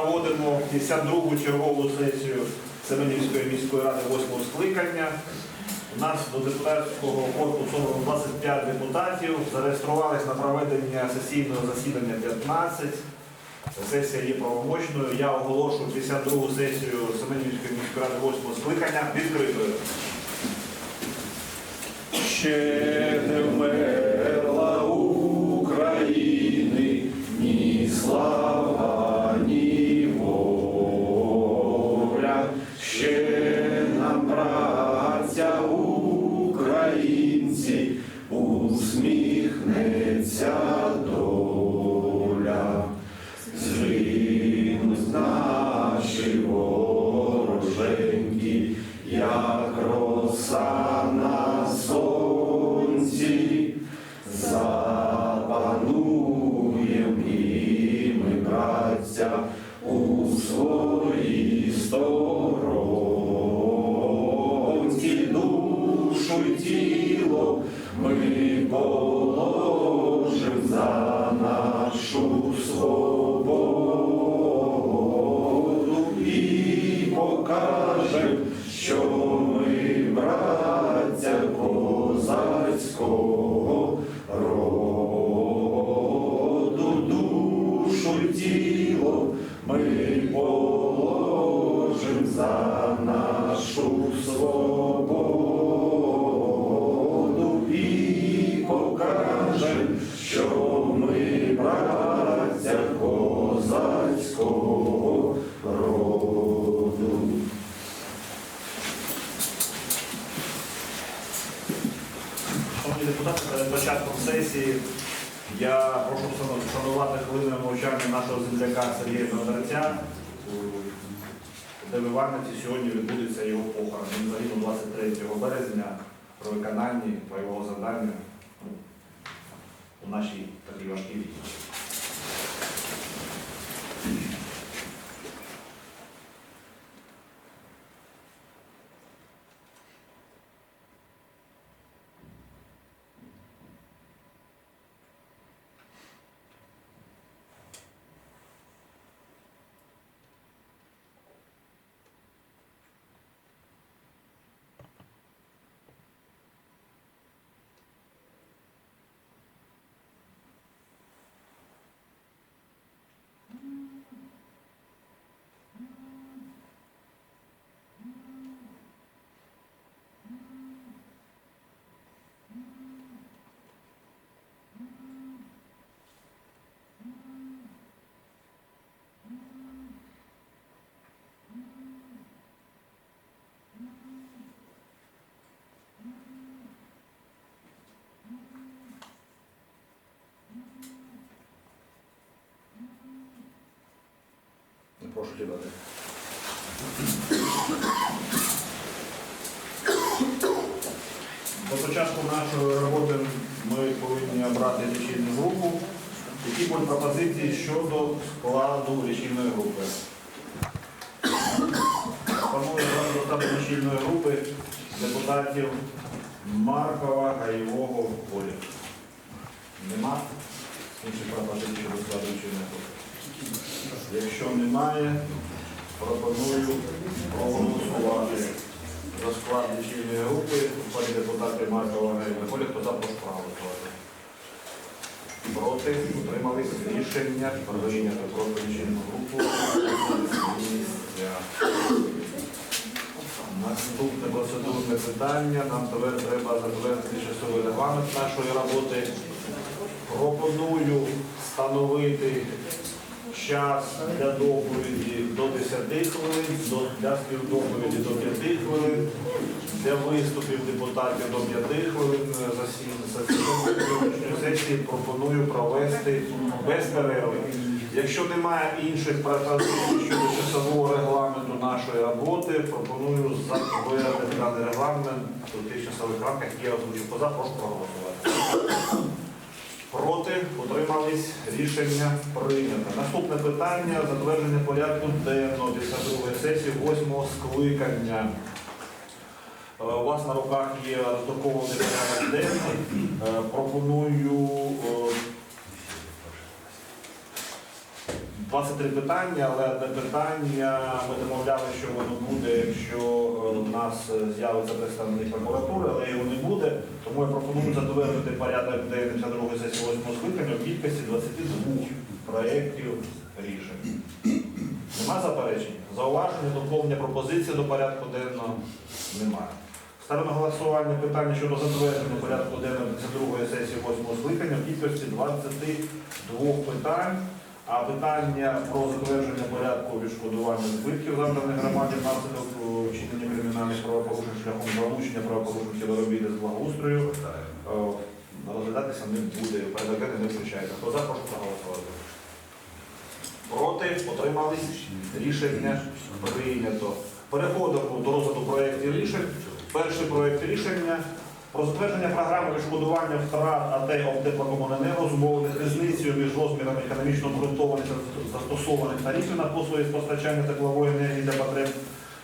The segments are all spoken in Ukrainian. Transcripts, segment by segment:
проводимо 52-гу чергову сесію Семенівської міської ради 8-го скликання. У нас до депутатського корпусу 25 депутатів, зареєструвались на проведення сесійного засідання 15. Сесія є правомочною. Я оголошую 52-гу сесію Семенівської міської ради 8-го скликання відкритою. Ще не вмерла України ні слава, сесії я прошу вшанувати хвилиною мовчання нашого земляка Сергія Бондарця. Де в Івановці сьогодні відбудеться його похорон. Він загинув 23 березня при виконанні бойового завдання ну, у нашій такій важкій війні. Прошу кидати. До початку нашої роботи ми повинні обрати лічильну групу. Які будуть пропозиції щодо складу лічильної групи? Пропоную до складу лічильної групи депутатів Маркова, Гаєвого, Волі. Нема інших пропозицій щодо складу лічильної групи? Якщо немає, пропоную проголосувати за склад лічильної групи складі депутати Маркова. Коля, хто за проголосувати? Проти, утримались рішення прийнято про лічильну групу. Наступне процедурне питання. Нам тепер треба затвердити часовий регламент нашої роботи. Пропоную встановити час для доповіді до 10 хвилин, для співдоповіді до 5 хвилин, для виступів депутатів до 5 хвилин. Засідання сьогоднішньої сесії пропоную провести без перерви. Якщо немає інших пропозицій щодо часового регламенту нашої роботи, пропоную затвердити даний регламент у тих часових рамках, які я озвучив. Поза, прошу проголосувати. Проти утримались рішення прийнято. Наступне питання затвердження порядку денного 52 сесії 8 скликання. Е, У вас на руках є роздрукований порядок денний. Е, Пропоную е, 23 питання, але одне питання ми домовляли, що воно буде, якщо е, у нас з'явиться представник прокуратури, але його не буде. Тому я пропоную затвердити порядок денний 52 сесії 8 скликання в кількості 22 проєктів рішень. Нема заперечень? Зауваження, доповнення пропозиції до порядку денного немає. Ставлю на голосування питання щодо затвердження порядку денного 52 сесії 8 скликання в кількості 22 питань. А питання про затвердження порядку відшкодування збитків завданих громаді внаслідок е, вчинення кримінальних правопорушень шляхом залучення правопорушень робіт з благоустрою е, розглядатися не буде. Порядок не включається. Хто за, прошу проголосувати. Проти, утримались, рішення прийнято. Переходимо до розгляду проєктів рішень. Перший проєкт рішення про затвердження програми відшкодування втрат АТ «Обтеплокомуненерго» зумовлених різницею між розмірами економічно обґрунтованих та застосованих тарифів на послуги з постачання теплової енергії для потреб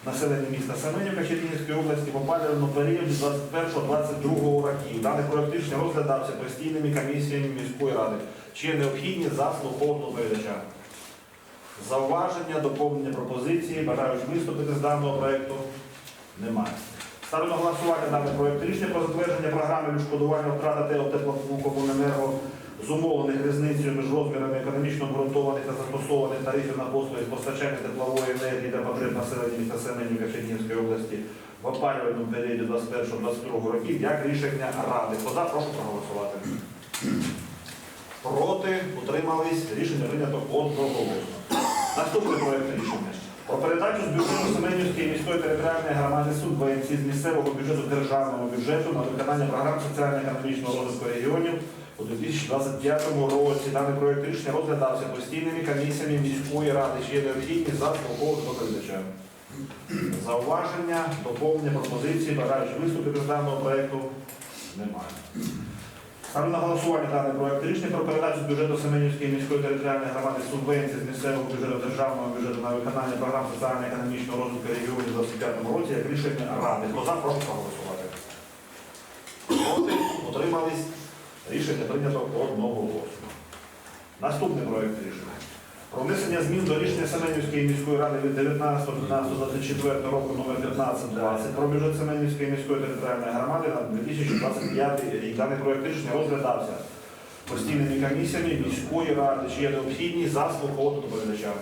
населення міста Семенівка Чернігівської області в опалювальному періоді 21-22 років. Даний проєкт рішення розглядався постійними комісіями міської ради. Чи необхідні заслухового доповідача? Зауваження, доповнення пропозиції, бажають виступити з даного проєкту? Немає. Ставлю на голосування даний проєкт рішення про затвердження програми відшкодування втрат ТЕО теплокомуненерго зумовлених різницею між розмірами економічно обґрунтованих та застосованих тарифів на послуги з постачання теплової енергії для потреб населення міста Семенівка Чернігівської області в опалювальному періоді 21-22 років як рішення ради. Хто за, прошу проголосувати. Проти, утримались, рішення прийнято одноголосно. Наступний проєкт рішення. Про передачу з бюджету Семенівської міської територіальної громади субвенції з місцевого бюджету державного бюджету на виконання програм соціально-економічного розвитку регіонів у 2025 році. Даний проєкт рішення розглядався постійними комісіями міської ради, що є необхідність за слухового доповідача. Зауваження, доповнення пропозиції, бажаючи виступити з даного проєкту немає. Ставлю на голосування даний проект рішення про передачу бюджету Семенівської міської територіальної громади субвенції з місцевого бюджету державного бюджету на виконання програм соціально-економічного розвитку регіонів у 2025 році як рішення ради. Хто прошу проголосувати. Проти, отримались Рішення прийнято одного голосу. Наступний проект рішення. Про внесення змін до рішення Семенівської міської ради від 19.12.24 року номер 1520 про бюджет Семенівської міської територіальної громади на 2025 рік. Даний проект рішення розглядався постійними комісіями міської ради, чи є необхідність за слухового доповідача.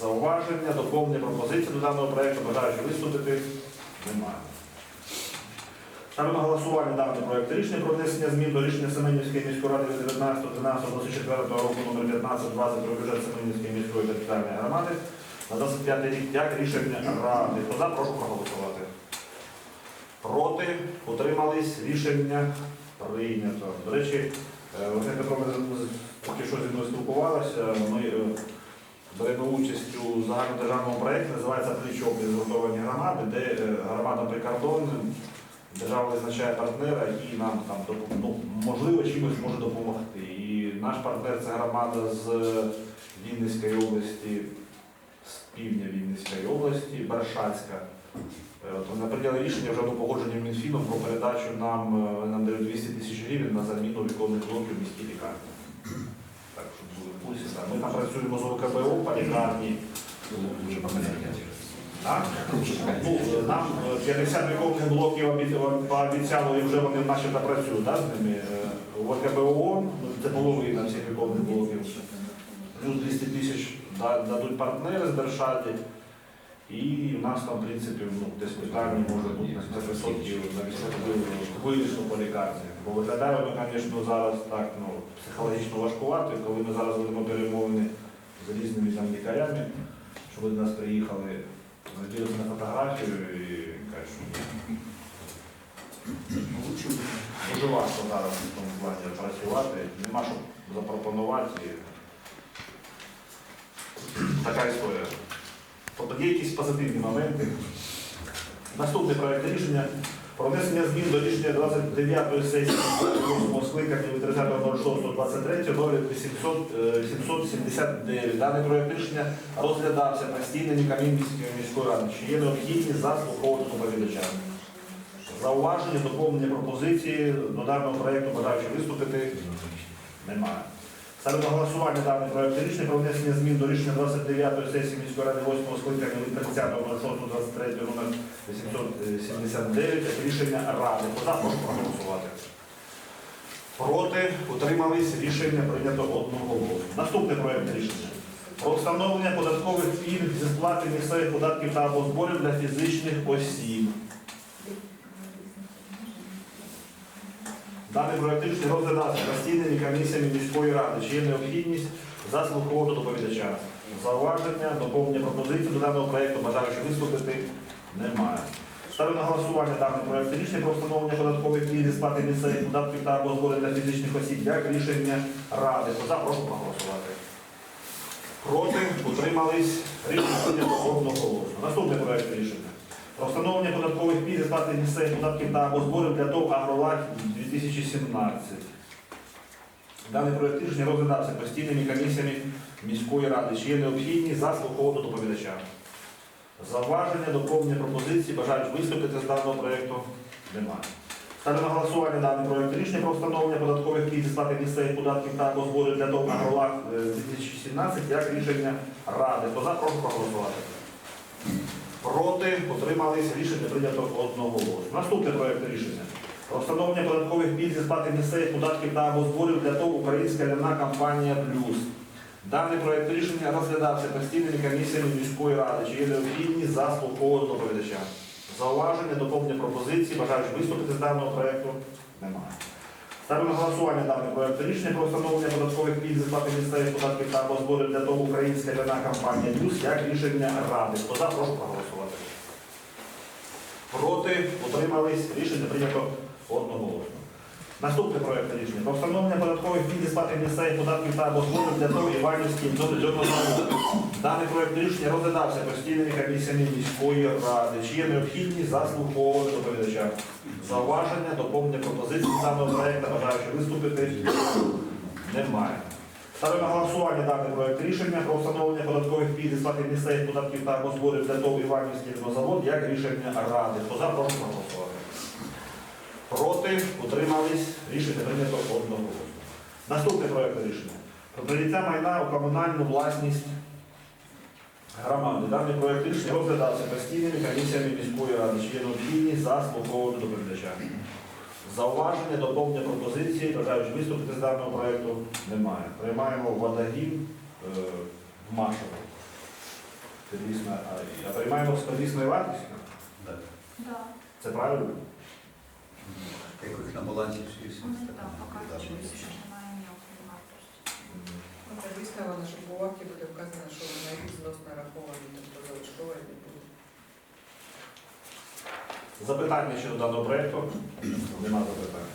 Зауваження, доповнення пропозиції до даного проекту, бажаючи виступити, немає. Ставлю на голосування даний проект рішення про внесення змін до рішення Семенівської міської ради від 19.12.24 року номер 1520 про бюджет Семенівської міської територіальної громади на 25 рік як рішення ради. Хто за, прошу проголосувати. Проти, утримались, рішення прийнято. До речі, е, Петровна тільки що зі мною спілкувалася. Ми е, беремо участь у загальнодержавному проєкті, називається «Пліч-опліч згуртовані громади, де е, громада прикордонна, держава визначає партнера, який нам там ну, можливо чимось може допомогти. І наш партнер це громада з Вінницької області, з півдня Вінницької області, Баршацька. Е, вони прийняли рішення вже до погодження Мінфіном про передачу нам, е, нам дають 200 тисяч гривень на заміну віконних блоків міській лікарні. Так, щоб були в курсі. Ми там працюємо з ОКБО по лікарні. Так? Ну, е, нам е, 50 віконних блоків обіця- пообіцяли, і вже вони начебто працюють да, з ними. Е, В ОКБО, ну, це половина всіх віконних блоків. Плюс 200 тисяч дадуть партнери з Держаді. І в нас там, в принципі, ну, десь питання може бути на 100% на вирішено по лікарні. Бо виглядає воно, звісно, зараз так ну, психологічно важкувато, і коли ми зараз ведемо перемовини з різними там лікарями, що ви до нас приїхали, дивитися на фотографію і кажуть, що дуже важко зараз в тому плані працювати, нема що запропонувати. Така історія. Тобто є якісь позитивні моменти. Наступний проект рішення про внесення змін до рішення 29-ї сесії 8 скликання від 30.06.23 номер 800, е, 779. Даний проект рішення розглядався на постійними комісіями міської ради. Чи є необхідність заслуховувати доповідача? Зауваження, доповнення пропозиції до даного проекту бажаючи виступити немає. Ставлю на голосування даний проект рішення про внесення змін до рішення 29-ї сесії міської ради 8-го скликання від 30.06.23 номер 879 рішення ради. Хто за, прошу проголосувати. Проти утримались рішення прийнято одноголосно. Наступний проект рішення. Про встановлення податкових пільг зі сплати місцевих податків та або зборів для фізичних осіб. Даний проект рішення розглядався постійними комісіями міської ради, чи є необхідність заслуховувати доповідача. Зауваження, доповнення пропозицій до даного проекту, бажаючих виступити, немає. Ставлю на голосування даний проект рішення про встановлення податкових пільг сплати місцевих податків та або зборів для фізичних осіб як рішення ради. Хто за, прошу проголосувати. Проти, утримались, рішення прийнято одноголосно. Наступний проект рішення. Про встановлення податкових пільг сплати місцевих податків та або зборів для ТОВ «Агролайф» 2017. Даний проект рішення розглядався постійними комісіями міської ради, чи є необхідність заслуховувати доповідача. Зауваження, доповнення пропозиції, бажають виступити з даного проєкту немає. Ставлю на голосування даний проект рішення про встановлення податкових пільг сплати місцевих податків та або для «Агролайф» е, 2017 як рішення ради. Хто за, прошу проголосувати. Проти, утримались, рішення прийнято одноголосно. Наступний проект рішення. Встановлення податкових пільг зі сплати місцевих податків та або зборів для ТОВ Українська ляна компанія Плюс. Даний проект рішення розглядався постійними комісіями міської ради, чи є необхідність заслуховувати доповідача. Зауваження, доповнення пропозиції, бажаючи виступити з даного проекту, немає. Ставлю на голосування даний проект рішення про встановлення податкових пільг зі сплати місцевих податків та або зборів для ТОВ Українська ляна компанія Плюс як рішення ради. Хто за, прошу проголосувати. Проти, утримались, рішення прийнято одноголосно. Наступний проект рішення про встановлення податкових пільг зі сплати місцевих податків та або зборів для ТОВ Іванівський іноземного заводу. Даний проект рішення розглядався постійними комісіями міської ради. Чи є необхідність заслуховувати доповідача? Зауваження, доповнення пропозицій з даного проекту, бажаючи виступити, немає. Ставлю на голосування даний проект рішення про встановлення податкових пільг зі сплати місцевих податків та або зборів для ТОВ Іванівський завод як рішення ради. Хто прошу проголосувати. Проти, утримались, рішення прийнято одноголосно. Наступний проект рішення. Про прийняття майна у комунальну власність громади. Даний проект рішення розглядався постійними комісіями міської ради, чи є необхідність заслуховувати доповідача. Зауваження, доповнення пропозиції, бажаючи виступити з даного проекту, немає. Приймаємо водогін е, в Машево. А, а приймаємо з первісною вартістю? Так. Да, Це правильно? Якось на балансі всі всі вони там сторони. показують, що немає ніякої вартості. Звісно, вона ж у акті буде вказано, що вона відносно нараховані, тобто залишкова не буде. Запитання щодо даного проекту? Нема запитань.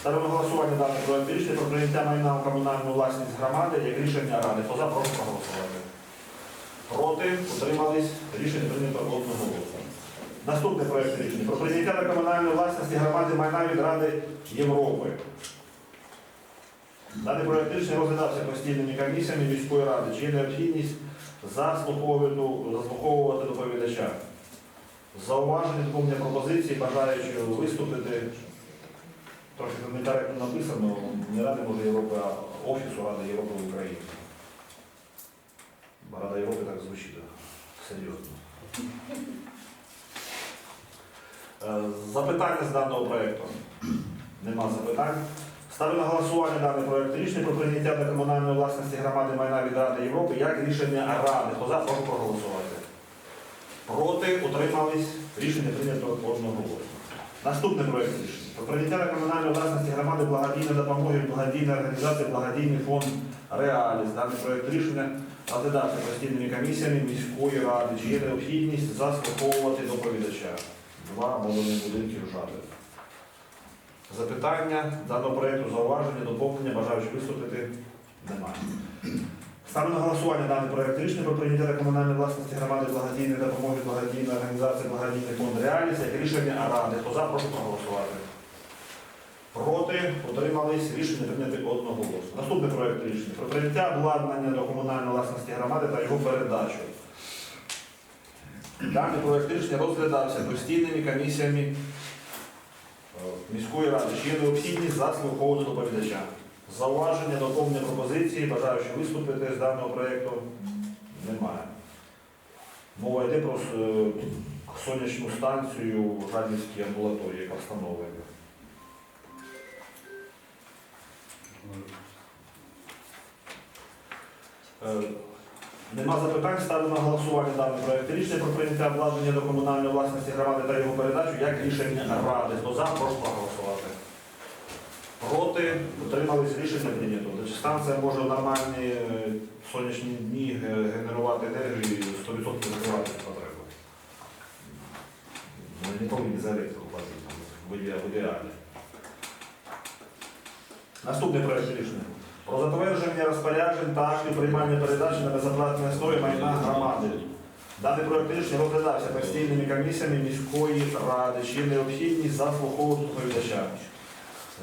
Ставимо на голосування даний проект рішення про прийняття майна у комунальну власність громади як рішення ради. Хто за, прошу проголосувати. Проти, утримались, рішення прийнято одноголосно. Наступний проект рішення про прийняття до комунальної власності громади майна від Ради Європи. Даний проект рішення розглядався постійними комісіями міської ради. Чи є необхідність заслуховувати, доповідача? Зауваження, доповнення пропозиції, бажаючи виступити. Трохи некоректно написано, не Ради може Європи, а Офісу Ради Європи в Україні. Рада Європи так звучить серйозно. Е, Запитання з даного проєкту? Нема запитань. Ставлю на голосування даний проєкт рішення про прийняття до комунальної власності громади майна від Ради Європи як рішення Ради. Хто прошу проголосувати. Проти, утримались, рішення прийнято одноголосно. Наступний проєкт рішення. Про прийняття до комунальної власності громади благодійної допомоги благодійної організації Благодійний фонд Реаліс. Даний проєкт рішення розглядався постійними комісіями міської ради. Чи є необхідність заслуховувати доповідача? Два молоді будинки рушати. Запитання даного проєкту, зауваження, доповнення, бажаючи виступити, немає. Ставлю на голосування даний проект рішення про прийняття до комунальної власності громади благодійної допомоги благодійної організації благодійний фонд Реаліс як рішення ради. Хто за, прошу проголосувати. Проти, утримались, рішення прийняти одноголосно. Наступний проект рішення про прийняття обладнання до комунальної власності громади та його передачу. Даний проект рішення розглядався постійними комісіями е, міської ради. Чи є необхідність заслуховувати доповідача? Зауваження, доповнення пропозиції, бажаючи виступити з даного проєкту немає. Мова йде про е, сонячну станцію в Жадівській амбулаторії, яка встановлена. Е, Нема запитань, ставлю на голосування даний проект рішення про прийняття обладнання до комунальної власності громади та його передачу як рішення ради. Хто за, прошу проголосувати. Проти, утримались рішення прийнято. Станція може в нормальні е, сонячні дні е, генерувати енергію і 100% закривати цю потребу. Ми не повинні за електрику платити в іде- ідеалі. Наступний проект рішення. Про затвердження розпоряджень та актів приймання передачі на безоплатні основі майна громади. Даний проект рішення розглядався постійними комісіями міської ради, чи необхідність заслуховувати доповідача.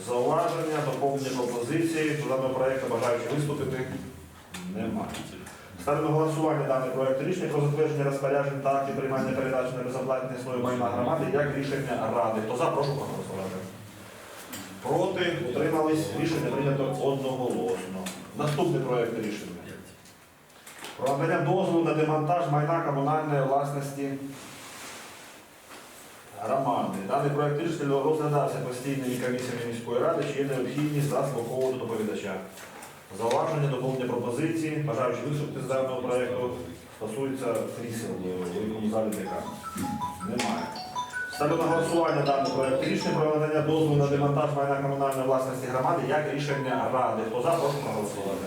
Зауваження, доповнення пропозиції до даного проекту бажаючи виступити немає. Ставлю голосування даний проект рішення про затвердження розпоряджень та актів приймання передачі на безоплатні основі майна громади як рішення ради. Хто за, прошу проголосувати. Проти, утримались, рішення прийнято одноголосно. Наступний проект рішення. Про надання дозволу на демонтаж майна комунальної власності громади. Даний проект рішення розглядався постійними комісіями міської ради, чи є необхідність заслуховувати доповідача. Зауваження, доповнення пропозиції, бажаючи виступити з даного проекту, стосується крісел в великому залі ДК. Немає. Ставлю на голосування даний проект рішення про надання дозволу на демонтаж майна комунальної власності громади як рішення ради. Хто за, прошу проголосувати.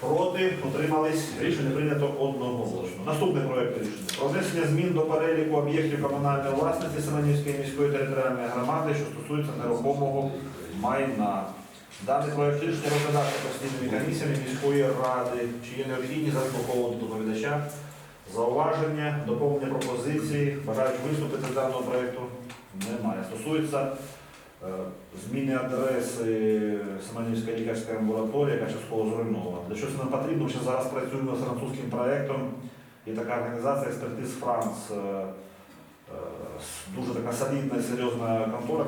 Проти, утримались, рішення прийнято одноголосно. Наступний проект рішення. Про внесення змін до переліку об'єктів комунальної власності Семенівської міської територіальної громади, що стосується нерухомого майна. Даний проект рішення розглядався постійними комісіями міської ради, чи є необхідність заслуховувати доповідача. Зауваження, доповнення пропозиції, бажають виступити з даного проєкту немає. Стосується е, зміни адреси Семенівська лікарська амбулаторія, яка частково зруйнована. Для чого це нам потрібно? Ми зараз працюємо з французьким проєктом. Є така організація експертиз Франц, е, е, дуже така солідна і серйозна контора,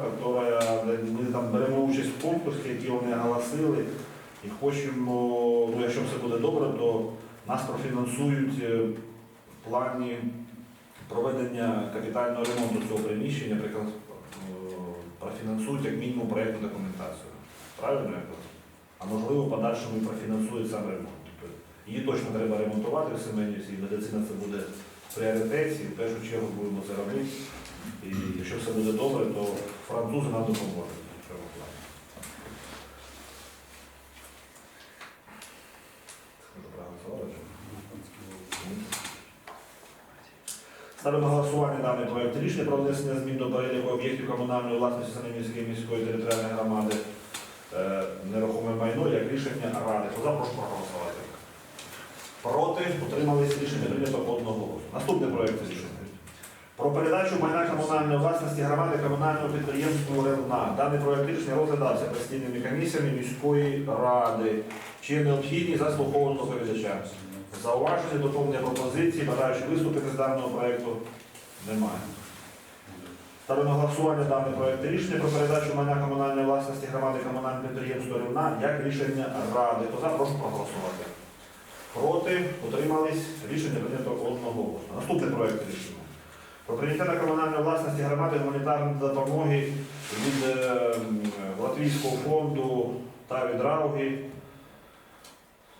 яка ми там беремо участь в конкурсі, які вони оголосили, і хочемо, ну, якщо все буде добре, то нас профінансують плані проведення капітального ремонту цього приміщення, наприклад, е, профінансують як мінімум проєктну документацію. Правильно я кажу? А можливо, подальшому і профінансують сам ремонт. Тобто її точно треба ремонтувати в Семенівці, і медицина це буде в пріоритеті, і в першу чергу будемо це робити. І якщо все буде добре, то французи нам допоможуть в цьому плані. Скажу правильно слова, чи? Ставлю на голосування даний проект рішення про внесення змін до переліку об'єктів комунальної власності Санинівської міської територіальної громади е, нерухоме майно як рішення ради. Хто прошу проголосувати. Проти утримались рішення прийнято одноголосно. Наступний проект рішення. Про передачу майна комунальної власності громади комунального підприємства РЕВНА. Даний проект рішення розглядався постійними комісіями міської ради. Чи є необхідність заслуховувати доповідача? Зауваження, доповнення пропозиції, бажаючи виступити з даного проекту немає. Ставлю голосування даний проект рішення про передачу майна комунальної власності громади комунального підприємства Рівна як рішення ради. Хто за, прошу проголосувати. Проти, утримались, рішення прийнято одноголосно. Наступний проект рішення. Про прийняття на комунальної власності громади гуманітарної допомоги від е, Латвійського фонду та від Рауги.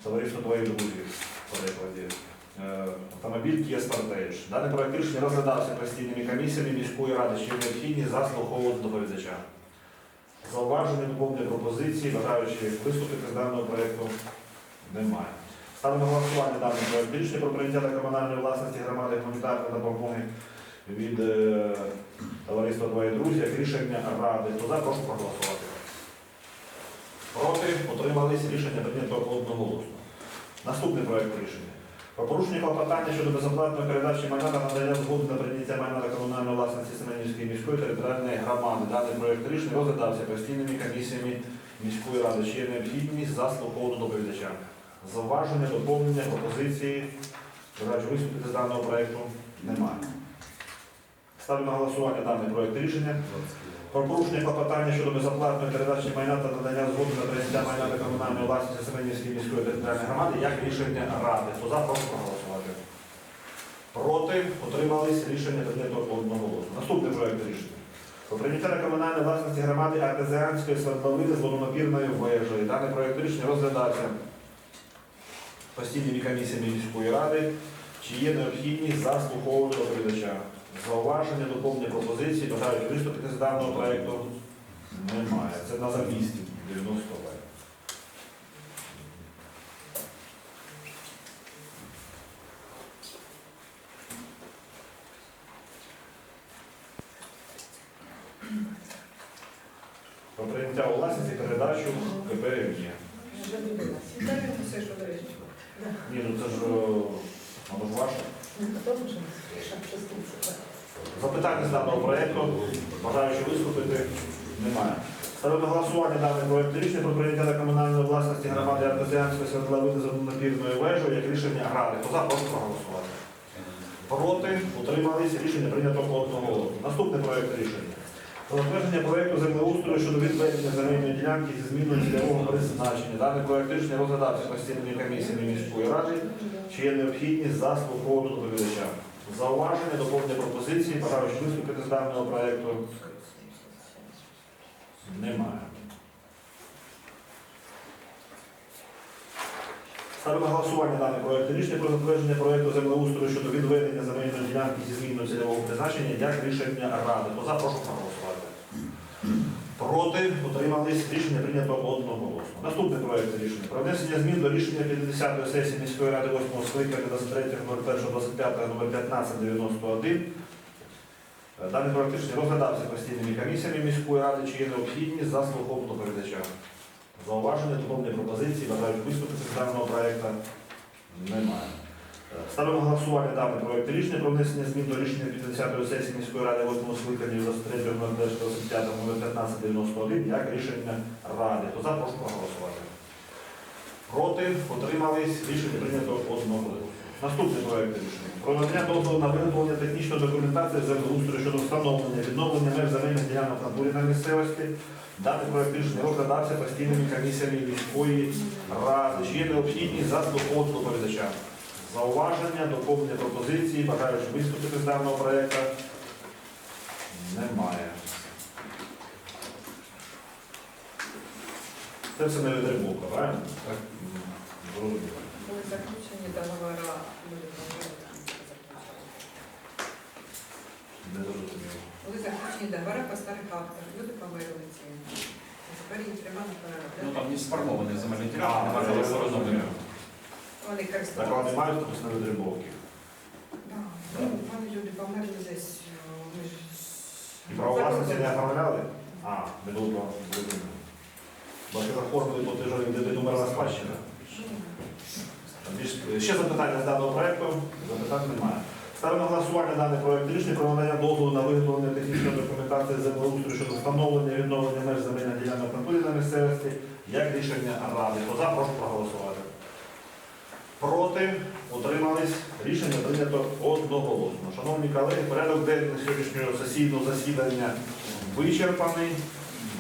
Товариство твої друзі в перекладі. Е, Автомобіль Kia Sportage. Даний проект рішення розглядався постійними комісіями міської ради, що є необхідність заслуховувати доповідача. Зауваження, доповнення пропозиції, бажаючи виступити з даного проекту немає. Ставлю на голосування даний проект рішення про прийняття до комунальної власності громади гуманітарної допомоги від е, товариства Твої друзі як рішення ради. Хто за, прошу проголосувати. Проти, утримались, рішення прийнято одноголосно. Наступний проект рішення. Про порушення клопотання щодо безоплатної передачі майна та надання згоди на прийняття майна на комунальну власності Семенівської міської територіальної громади. Даний проект рішення розглядався постійними комісіями міської ради. Чи є необхідність заслуховувати доповідача? Зауваження, доповнення, пропозиції. Бажаючи виступити з даного проекту немає. Ставлю на голосування даний проект рішення. Про порушення клопотання щодо безоплатної передачі майна та надання згоди на прийняття майна та комунальної власності Семенівської міської територіальної громади як рішення ради. Хто за, прошу проголосувати. Проти утримались рішення прийнято одноголосно. Наступний проект рішення. Про прийняття на комунальної власності громади артезіанської свердловини з водонапірною вежею. Даний проект рішення розглядався постійними комісіями міської ради, чи є необхідність заслуховувати доповідача. Зауваження, доповнення пропозиції, бажають виступити з даного проєкту немає. Це на замісті 90 В. Про прийняття у власність і передачу КП «Рівні». Вже людина. Сідає, все, що до речі. Ні, ну це ж о, воно ж ваше. Запитання з даного проєкту, бажаючи виступити, немає. Ставлю на голосування даний проєкт рішення про прийняття на комунальної власності громади артезіанської свердловини з напірною вежою як. Хто за, прошу проголосувати. Проти, утримались, рішення прийнято одного. Наступний проєкт рішення. Про затвердження проєкту землеустрою щодо відведення земельної ділянки зі зміною цільового призначення. Даний проєкт рішення розглядався постійними комісіями міської ради, чи є необхідність заслуховувати доповідача. Зауваження, доповнення пропозиції, бажаючи виступити з даного проєкту немає. Ставлю на голосування даний проєкт рішення про затвердження проєкту землеустрою щодо відведення земельної ділянки зі зміною цільового призначення як рішення ради. Хто за, прошу проголосувати. Проти, утримались, рішення прийнято одноголосно. Наступний проєкт рішення. Про внесення змін до рішення 50-ї сесії міської ради 8 скликання 23.01.25 номер 1591. Е, Даний проєкт рішення розглядався постійними комісіями міської ради, чи є необхідність заслуховувати доповідача. Зауваження, доповнення пропозиції, бажають виступити з даного проєкту немає. Е, Ставлю на голосування даний проєкт рішення про внесення змін до рішення 50-ї сесії міської ради 8 скликання 23.01.25 номер 1591 як рішення ради. Хто за, проголосувати. Проти, утримались, рішення прийнято одного. Наступний проєкт рішення. Про надання дозволу на виготовлення технічної документації землеустрою щодо встановлення відновлення меж земельних ділянок на на місцевості. Даний проєкт рішення розглядався постійними комісіями міської ради. Чи є необхідність заслуховувати доповідача? Зауваження, доповнення пропозиції, бажаючи виступити з даного проєкту немає. Це все не відрибулка, правильно? Так? Зрозуміло. Були заключені договори, люди. Не зрозуміло. Були заключені договори по старих актах, люди померли ці. Тепер їм треба Ну там не сформовані земельні А, ділянки, немає я розуміння. Вони Так вони користувалися. мають статус на відрибовки. Да. Ну, Вони люди померли десь о, між... І право власності не оформляли? А, не було права. Бо якщо оформили, то ти ж умерла спадщина. Більш- Ще запитання з даного проєкту? Запитань немає. Ставлю на голосування даний проєкт рішення про надання дозволу на виготовлення технічної документації землеустрою щодо встановлення і відновлення меж земельних ділянок на на місцевості як рішення ради. Хто за, прошу проголосувати. Проти, утримались, рішення прийнято одноголосно. Шановні колеги, порядок денний сьогоднішнього сесійного засідання вичерпаний.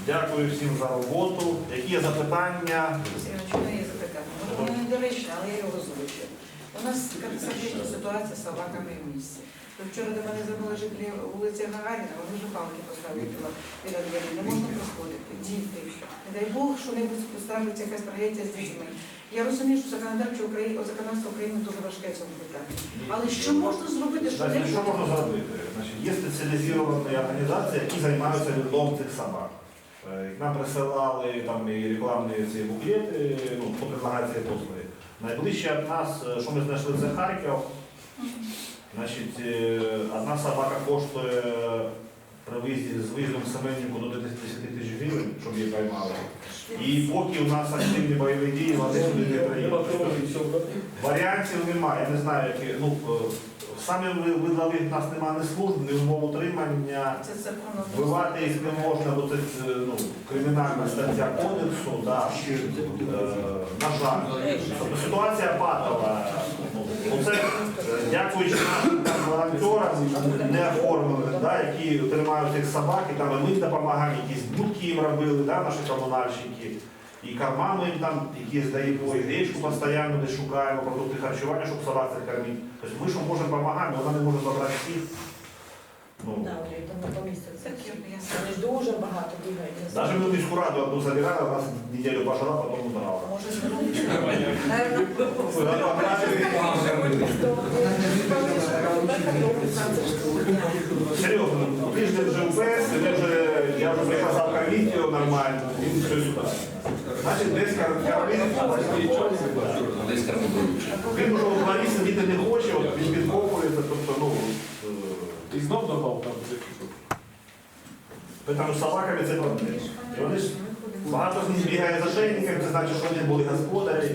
Дякую всім за роботу. Які є запитання? Чому є запитання? Воно не але я його озвучу. У нас катастрофічна ситуація з собаками в місті. Вчора до мене забули жителі вулиці Гагаріна, вони вже палки поставили біля двері. Не можна проходити, діти. Не дай Бог, що-небудь ставиться якась трагедія з дітьми. Я розумію, що законодавче Україна, законодавство України дуже важке в цьому питанні. Але що можна зробити, що не що можна зробити? Значить, є спеціалізовані організації, які займаються відловом цих собак. Е, Нам присилали там і рекламні ці буклети, ну, хто предлагає ці послуги. Найближче від нас, е, що ми знайшли, це Харків. Значить, е, одна собака коштує при виїзді з виїздом Семенівку до 10 тисяч гривень, щоб її поймали. І поки у нас активні бойові дії, вони сюди не приїдуть. Варіантів немає, я не знаю, які. Ну, е, самі ви- видали, в нас немає ні служб, ні умов утримання. Вбивати їх не можна, бо це е, ну, кримінальна стаття кодексу, да. е, на жаль. Тобто ситуація патова. Ну, це, е, дякуючи нашим волонтерам не оформленим, да, які тримають цих собак, і там і ми допомагаємо, якісь будки їм робили, да, наші комунальщики. І кармани їм там якісь даємо, і гречку постійно десь шукаємо, продукти харчування, щоб собак цих кормити. Тобто ми що можемо допомагаємо, вона не може забрати всіх. Ну, Да, вони там. Так, я- я Вони ж дуже багато бігають. Навіть ми міську раду одну забирали, у нас неділю пожила, потім убрала. Може? Серйозно, тиждень вже вже, я вже приказав кормити нормально, він все сюди. Значить, десь. Він вже у дворі сидіти не хоче, от він відкопується, тобто, ну, І знов додав там е, тому з собаками це проблема. Вони ж багато з них бігає за шейниками, це значить, що вони були господарі,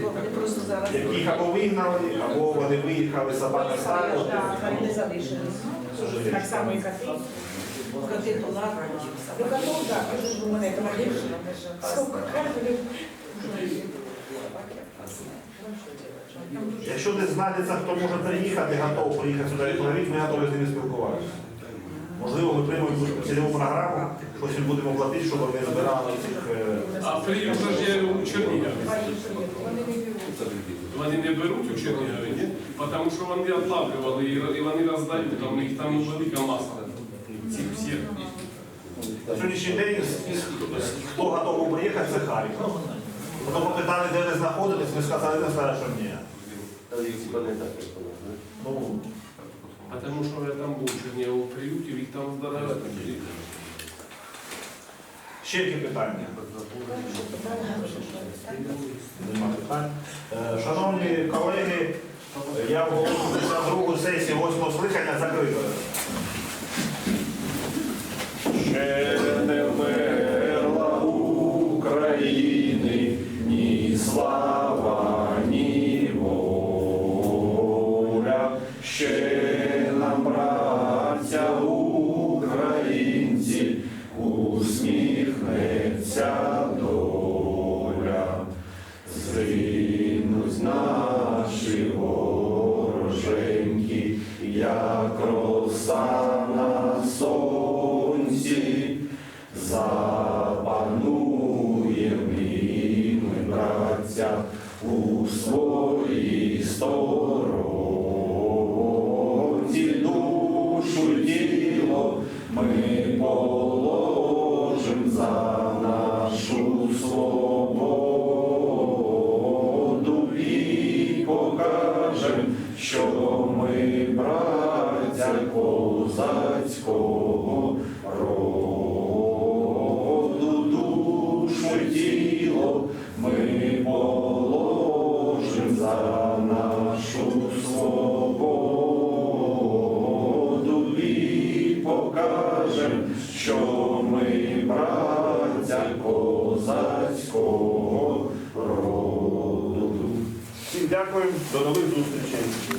яких або вигнали, або вони виїхали, собаки стали. Так. Так само і коти. Коти то ладно, Ну, котов, так, кажу ж, у мене. Сколько кормлю. Якщо десь знайдеться, хто може приїхати, готов приїхати сюди і поговорити, ми готові з ними спілкуватися. Можливо, ми приймемо цільову програму, щось їм будемо платити, щоб вони збирали цих. е, А прийом же є у Чернігові. Вони не беруть у Чернігові, ні? Тому що вони отлавлювали і вони роздають, там у них там велика маса. Ці всі. На сьогоднішній день хто готовий приїхати, це Харків. Потім попитали, де ви знаходитесь, ми сказали, не сказали, що ні. Ну, А тому що я там був у Чернігову приюті, їх там здорове. ще які питання? Нема питань. Е, Шановні колеги, я оголошую за другу сесію 8 скликання закритою. Ще у своїй сторонці до нових зустрічей.